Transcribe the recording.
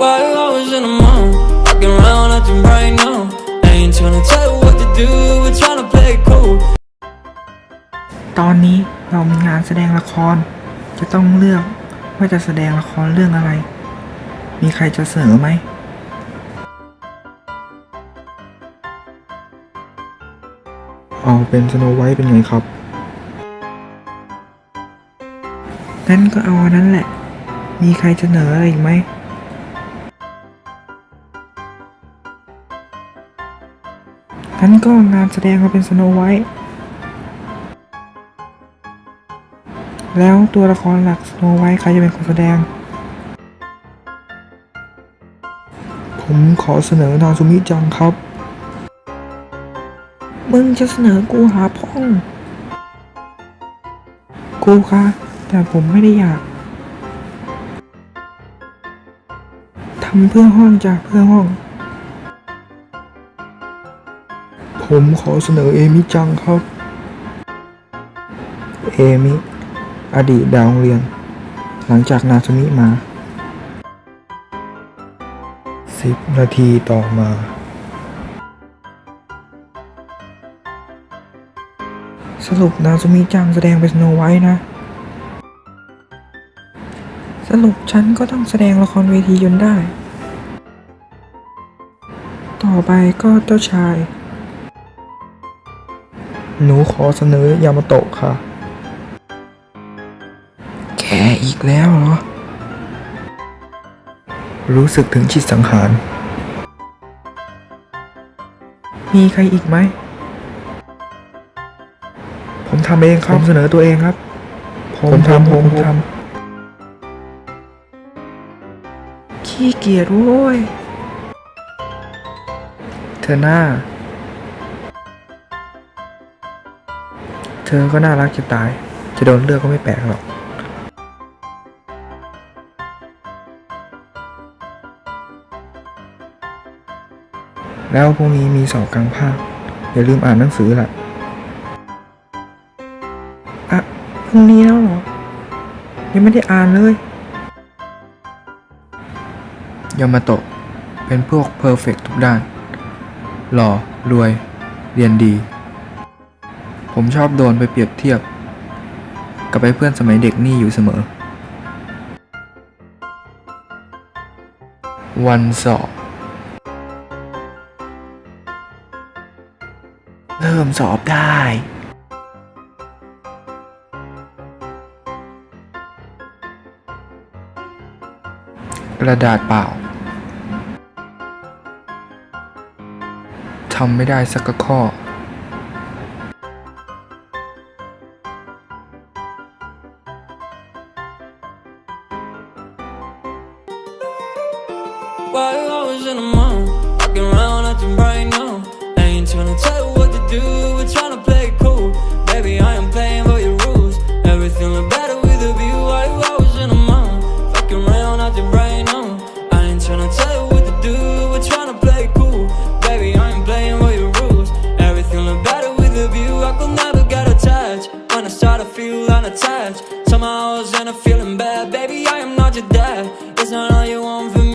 Why you always in the mood? Fucking around acting right now. Ain't tryna tell you what to do, we're tryna play cool. ตอนนี้เรามีงานแสดงละคร จะต้องเลือกว่าจะแสดงละครเรื่องอะไร มีใครจะเสนอไหม เอาเป็นสโนไวท์เป็นไงครับนั่นก็เอาอันนั้นแหละ มีใครเสนออะไรอีกไหม งั้นก็งานแสดงมาเป็นสโนไวท์แล้วตัวละครหลักสโนไวท์ใครจะเป็นคนแสดง ผมขอเสนอนาซูมิจังครับ มึงจะเสนอกูหาพ่องกูคะแต่ผมไม่ได้อยากทำเพื่อห้องจ้ะเพื่อห้อง ผมขอเสนอเอมิจังครับ เอมิ อดีตดาวโรงเรียน หลังจากนาซูมิมาสิบนาทีต่อมา สรุปนาซูมิจังแสดงเป็นสโนไวท์นะ สรุปฉันก็ต้องแสดงละครเวทีจนได้ ต่อไปก็เจ้าชาย หนูขอเสนอยามาโตะค่ะ แกอีกแล้วเหรอ รู้สึกถึงจิตสังหาร มีใครอีกไหม ผมทำเองครับผมเสนอตัวเองครับ ผมทำผมทขี้เกียจโว้ยเธอหน้า เธอก็น่ารักจะตาย จะโดนเลือกก็ไม่แปลกหรอกแล้วพรุ่งนี้มีสอบกลางภาค อย่าลืมอ่านหนังสือล่ะ อะ พรุ่งนี้แล้วเหรอ ยังไม่ได้อ่านเลยยามาโตะเป็นพวกเพอร์เฟกทุกด้าน หล่อ รวย เรียนดี ผมชอบโดนไปเปรียบเทียบ กับไอ้เพื่อนสมัยเด็กนี่อยู่เสมอ วันสอบ เริ่มสอบได้ กระดาษเปล่าทำไม่ได้สักข้อ Why you always in the mood? Walking around acting right now. I ain't tryna tell you what to do, we're tryna play it cool. Baby, I am playing by your rules. Everything look better with a view. Why you always in the mood? Fucking around acting right now. I ain't tryna tell you what to do, we're tryna play it cool. Baby, I am playing by your rules. Everything look better with a view. I could never get attached. When I start to feel unattached, somehow I was in a feeling bad. Baby, I am not your dad. It's not all you want.